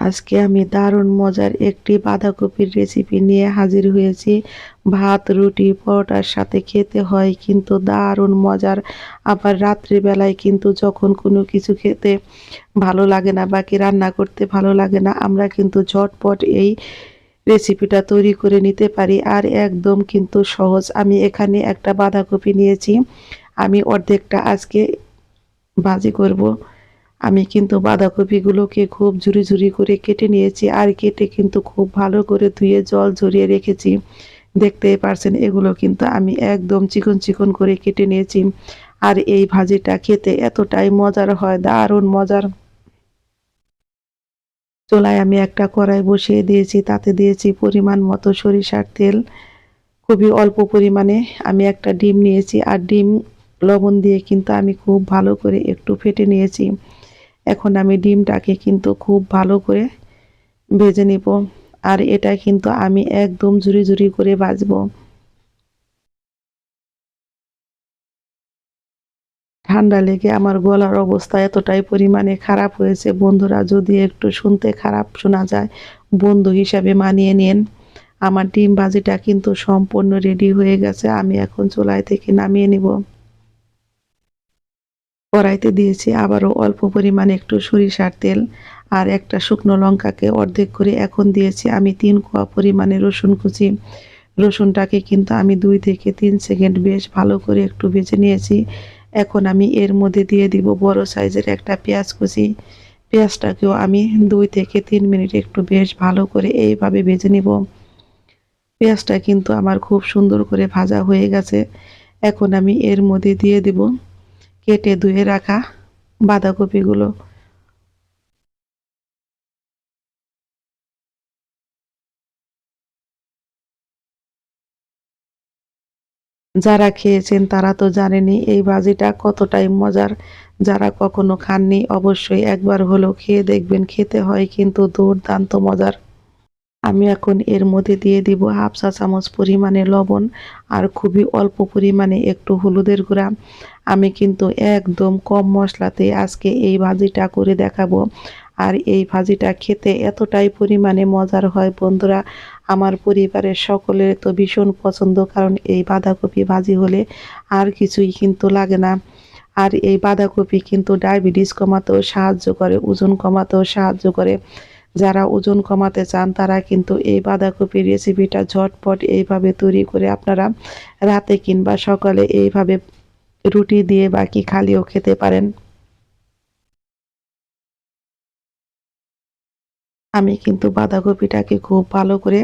আজকে আমি দারুণ মজার একটি বাঁধাকপির রেসিপি নিয়ে হাজির হয়েছি। ভাত, রুটি, পরোটার সাথে খেতে হয় কিন্তু দারুণ মজার। আবার রাত্রিবেলায় কিন্তু যখন কোনো কিছু খেতে ভালো লাগে না, বাকি রান্না করতে ভালো লাগে না, আমরা কিন্তু ঝটপট এই রেসিপিটা তৈরি করে নিতে পারি। আর একদম কিন্তু সহজ। আমি এখানে একটা বাঁধাকপি নিয়েছি। আমি অর্ধেকটা আজকে ভাজি করব। আমি কিন্তু বাঁধাকপিগুলোকে খুব ঝুরি ঝুরি করে কেটে নিয়েছি আর কেটে কিন্তু খুব ভালো করে ধুয়ে জল ঝরিয়ে রেখেছি। দেখতেই পারছেন, এগুলো কিন্তু আমি একদম চিকন চিকন করে কেটে নিয়েছি। আর এই ভাজিটা খেতে এতটাই মজার হয়, দারুণ মজার। চোলায় আমি একটা কড়াই বসিয়ে দিয়েছি, তাতে দিয়েছি পরিমাণ মতো সরিষার তেল। খুবই অল্প পরিমাণে আমি একটা ডিম নিয়েছি, আর ডিম লবণ দিয়ে কিন্তু আমি খুব ভালো করে একটু ফেটে নিয়েছি। এখন আমি ডিমটাকে কিন্তু খুব ভালো করে ভেজে নিব। আর এটা কিন্তু আমি একদম ঝুরি ঝুরি করে ভাজবো। ঠান্ডা লেগে আমার গলার অবস্থা এতটাই পরিমাণে খারাপ হয়েছে। বন্ধুরা, যদি একটু শুনতে খারাপ শোনা যায়, বন্ধু হিসাবে মানিয়ে নিন। আমার ডিম ভাজিটা কিন্তু সম্পূর্ণ রেডি হয়ে গেছে। আমি এখন চুলাই থেকে নামিয়ে নিব। কড়াইতে দিয়েছি আবারও অল্প পরিমাণে একটু সরিষার তেল আর একটা শুকনো লঙ্কাকে অর্ধেক করে এখন দিয়েছি আমি তিন কোয়া পরিমাণে রসুন কুচি। রসুনটাকে কিন্তু আমি দুই থেকে তিন সেকেন্ড বেশ ভালো করে একটু ভেজে নিয়েছি। এখন আমি এর মধ্যে দিয়ে দিব বড় সাইজের একটা পেঁয়াজ কুচি। পেঁয়াজটাকেও আমি দুই থেকে তিন মিনিট একটু বেশ ভালো করে এইভাবে ভেজে নিব। পেঁয়াজটা কিন্তু আমার খুব সুন্দর করে ভাজা হয়ে গেছে। এখন আমি এর মধ্যে দিয়ে দিব কেটে ধুয়ে রাখা বাঁধাকপিগুলো। যারা খেয়েছেন তারা তো জানেনি এই ভাজিটা কতটাই মজার। যারা কখনো খাননি অবশ্যই একবার হলেও খেয়ে দেখবেন, খেতে হয় কিন্তু দুর্দান্ত মজার। আমি এখন এর মধ্যে দিয়ে দিব হাফ চা চামচ পরিমাণে লবণ আর খুবই অল্প পরিমাণে একটু হলুদের গুঁড়া। আমি কিন্তু একদম কম মশলাতে আজকে এই ভাজিটা করে দেখাবো। আর এই ভাজিটা খেতে এতটাই পরিমাণে মজার হয় বন্ধুরা। আমার পরিবারের সকলের তো ভীষণ পছন্দ, কারণ এই বাঁধাকপি ভাজি হলে আর কিছুই কিন্তু লাগে না। আর এই বাঁধাকপি কিন্তু ডায়াবেটিস কমাতেও সাহায্য করে, ওজন কমাতেও সাহায্য করে। যারা ওজন কমাতে চান, তারা কিন্তু এই বাঁধাকপির রেসিপিটা ঝটপট এইভাবে তৈরি করে আপনারা রাতে কিংবা সকালে এইভাবে রুটি দিয়ে বাকি খালিও খেতে পারেন। আমি কিন্তু বাঁধাকপিটাকে খুব ভালো করে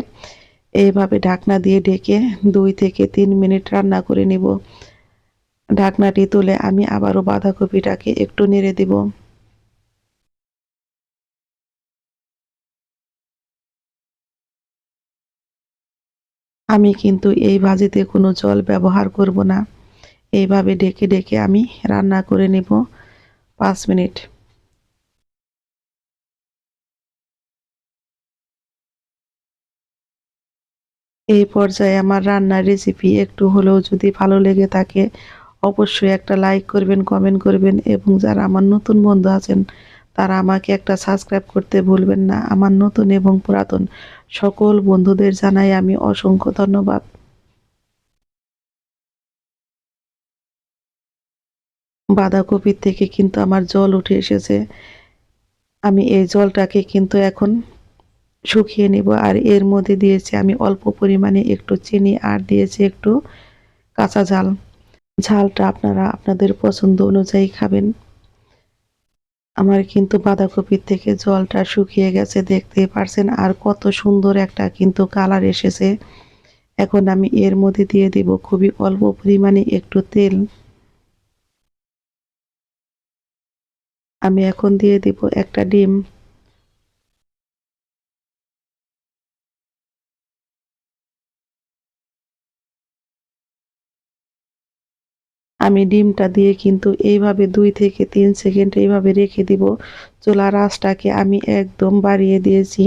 এইভাবে ঢাকনা দিয়ে ঢেকে দুই থেকে তিন মিনিট রান্না করে নিব। ঢাকনাটি তুলে আমি আবারও বাঁধাকপিটাকে একটু নেড়ে দিব। আমি কিন্তু এই ভাজিতে কোনো জল ব্যবহার করব না। এইভাবে ডেকে ডেকে আমি রান্না করে নেব। পাঁচ মিনিট। এই পর্যায়ে আমার রান্নার রেসিপি একটু হলেও যদি ভালো লেগে থাকে, অবশ্যই একটা লাইক করবেন কমেন্ট করবেন এবং যারা আমার নতুন বন্ধু আছেন, তারা আমাকে একটা সাবস্ক্রাইব করতে ভুলবেন না। আমার নতুন এবং পুরাতন সকল বন্ধুদের জানাই আমি অসংখ্য ধন্যবাদ। বাঁধাকপির থেকে কিন্তু আমার জল উঠে এসেছে। আমি এই জলটাকে কিন্তু এখন শুকিয়ে নিব আর এর মধ্যে দিয়েছি আমি অল্প পরিমাণে একটু চিনি আর দিয়েছি একটু কাঁচা ঝাল। ঝালটা আপনারা আপনাদের পছন্দ অনুযায়ী খাবেন। আমার কিন্তু বাঁধাকপির থেকে জলটা শুকিয়ে গেছে, দেখতে পারছেন আর কত সুন্দর একটা কিন্তু কালার এসেছে। এখন আমি এর মধ্যে দিয়ে দেব খুবই অল্প পরিমাণে একটু তেল। আমি এখন দিয়ে দেব একটা ডিম। আমি ডিমটা দিয়ে কিন্তু এইভাবে দুই থেকে তিন সেকেন্ড এইভাবে রেখে দিব। চোলা রাসটাকে আমি একদম বাড়িয়ে দিয়েছি।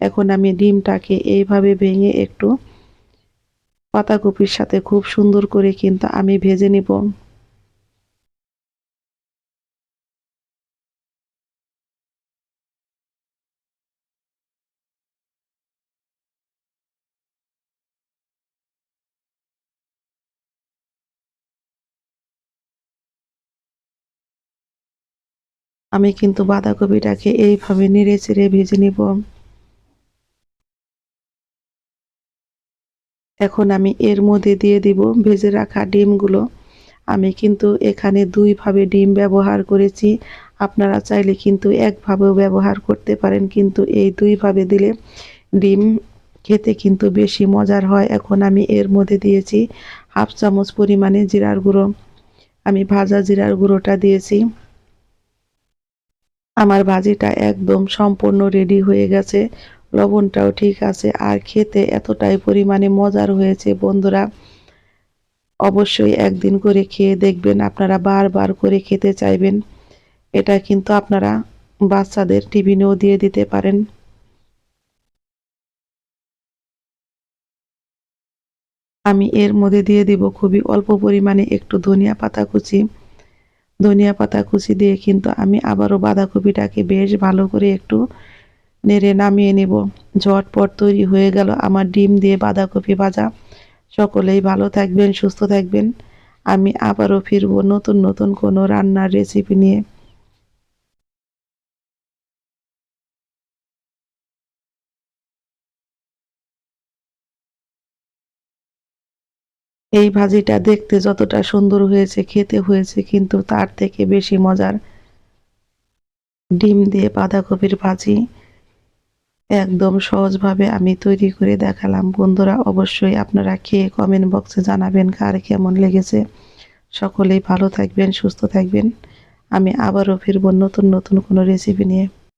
এখন আমি ডিমটাকে এইভাবে ভেঙে একটু পাতাকপির সাথে খুব সুন্দর করে কিন্তু আমি ভেজে নিব। আমি কিন্তু বাঁধাকপিটাকে এইভাবে নেড়ে চেড়ে ভেজে নিব। এখন আমি এর মধ্যে দিয়ে দিব ভেজে রাখা ডিমগুলো। আমি কিন্তু এখানে দুইভাবে ডিম ব্যবহার করেছি। আপনারা চাইলে কিন্তু একভাবেও ব্যবহার করতে পারেন, কিন্তু এই দুইভাবে দিলে ডিম খেতে কিন্তু বেশি মজার হয়। এখন আমি এর মধ্যে দিয়েছি হাফ চামচ পরিমাণে জিরার গুঁড়ো। আমি ভাজা জিরার গুঁড়োটা দিয়েছি। আমার ভাজিটা একদম সম্পূর্ণ রেডি হয়ে গেছে। লবণটাও ঠিক আছে। আর খেতে এতটাই পরিমাণে মজার হয়েছে বন্ধুরা। অবশ্যই একদিন করে খেয়ে দেখবেন, আপনারা বারবার করে খেতে চাইবেন। এটা কিন্তু আপনারা বাচ্চাদের টিফিনেও দিয়ে দিতে পারেন। আমি এর মধ্যে দিয়ে দিব খুবই অল্প পরিমাণে একটু ধনিয়া পাতা কুচি। ধনিয়া পাতা কুচি দিয়ে কিন্তু আমি আবারও বাঁধাকপিটাকে বেশ ভালো করে একটু নেড়ে নামিয়ে নেব। ঝটপট তৈরি হয়ে গেল আমার ডিম দিয়ে বাঁধাকপি ভাজা। সকলেই ভালো থাকবেন, সুস্থ থাকবেন। আমি আবারও ফিরবো নতুন নতুন কোনো রান্নার রেসিপি নিয়ে। এই ভাজিটা দেখতে যতটা সুন্দর হয়েছে, খেতে হয়েছে, কিন্তু তার থেকে বেশি মজার ডিম দিয়ে বাঁধাকপির ভাজি। একদম সহজভাবে আমি তৈরি করে দেখালাম। বন্ধুরা, অবশ্যই আপনারা খেয়ে কমেন্ট বক্সে জানাবেন কার কেমন লেগেছে। সকলেই ভালো থাকবেন, সুস্থ থাকবেন। আমি আবারও ফিরব নতুন নতুন কোনো রেসিপি নিয়ে।